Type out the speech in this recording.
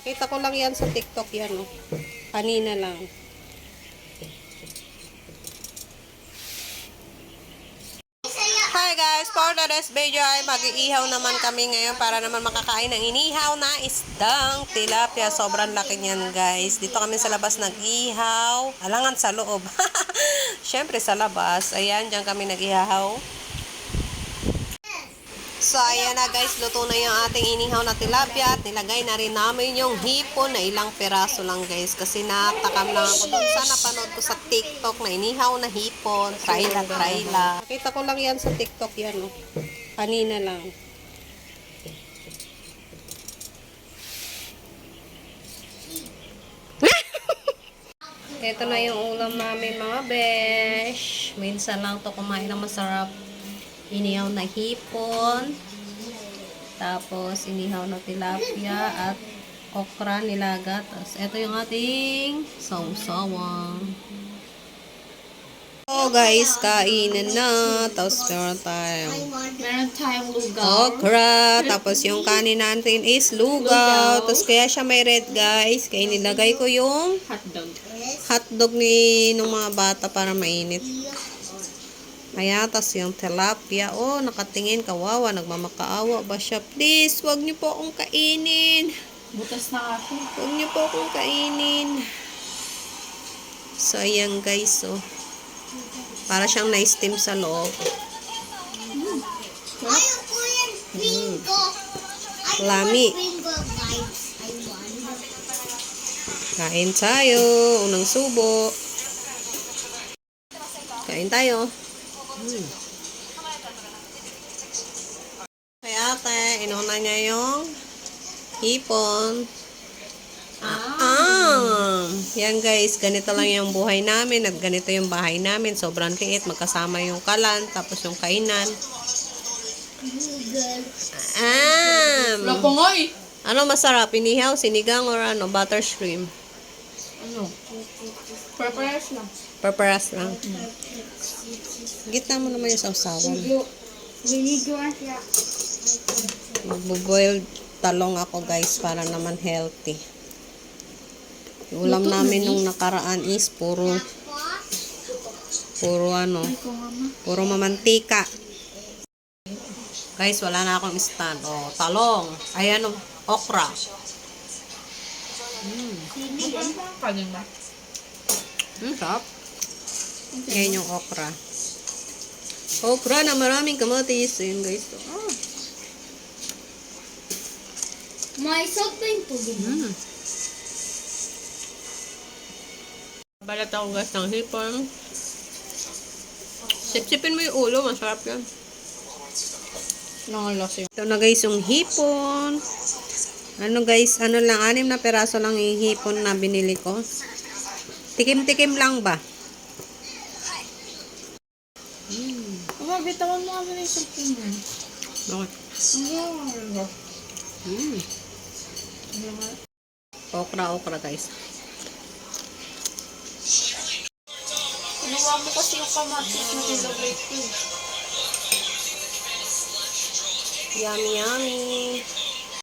Nakita ko lang yan sa TikTok yan, oh. Kanina lang. Hi guys! For today's video ay mag-iihaw naman kami ngayon para naman makakain ng inihaw na isdang tilapia. Sobrang laki niyan guys. Dito kami sa labas nag-ihaw. Alangan sa loob. Siyempre sa labas. Ayan, dyan kami nag-ihaw. So, ayan na guys, luto na yung ating inihaw na tilapia at nilagay na rin namin yung hipon na ilang peraso lang guys kasi natakam lang ako dun sa napanood ko sa TikTok na inihaw na hipon. Try la, try la. Nakita ko lang yan sa TikTok yan, oh. Kanina lang. Ito na yung ulam namin mga besh. Minsan lang to kumain ng masarap. Inihaw na hipon. Tapos inihaw na tilapia at okra nilaga. Tapos ito yung ating sawsawang. So guys, kainan na. Tapos meron tayong Meron tayong lugaw. okra. Tapos yung kanin natin is lugaw. Tapos kaya siya may red guys. Kaya nilagay ko yung Hotdog. hotdog ni nung mga bata para mainit. Kaya, tas yung tilapia, oh, nakatingin, kawawa, nagmamakaawa ba siya? Please, wag niyo po akong kainin. Butas na kasi. Huwag niyo po akong kainin. So, ayan guys, oh. Para siyang na-steam sa loob. Ayaw ko yan, bingo. I Lami. want bingo, guys. I want. Kain tayo. Unang subo. Kain tayo. Hmm. Kay ate, inuna niya yung hipon. Ah, yan guys, ganito lang yung buhay namin at ganito yung bahay namin. Sobrang liit, magkasama yung kalan, tapos yung kainan. Ah, Lapungoy! ano masarap? Inihaw, sinigang, or ano, butter shrimp? Ano? Prepares lang. Preparas lang. Gitna mo naman yung sausawan. Vinegar siya. Magbo-boiled talong ako guys para naman healthy. Yung ulam namin nung nakaraan is puro puro ano, puro mamantika. Guys, wala na akong stand. Oh, talong. Ayan, oh, okra. Kanin ba? Hmm, sarap. Yung okra. Okra na maraming kamatis. Ayan guys. Oh. May soap ba yung tubig? Mm. Balat ako guys ng hipon. Sipsipin mo yung ulo, masarap yan. Nangalas yun. Ito na guys yung hipon. Ano guys, ano lang, anim na peraso lang yung hipon na binili ko. Tikim-tikim lang ba? Ama, bitawan mo kami na yung sampung mo. Okay. Ano? Mm. Okra, okra guys. Inuwa mo kasi yung kamatis na nilagay ko. Yummy, yummy.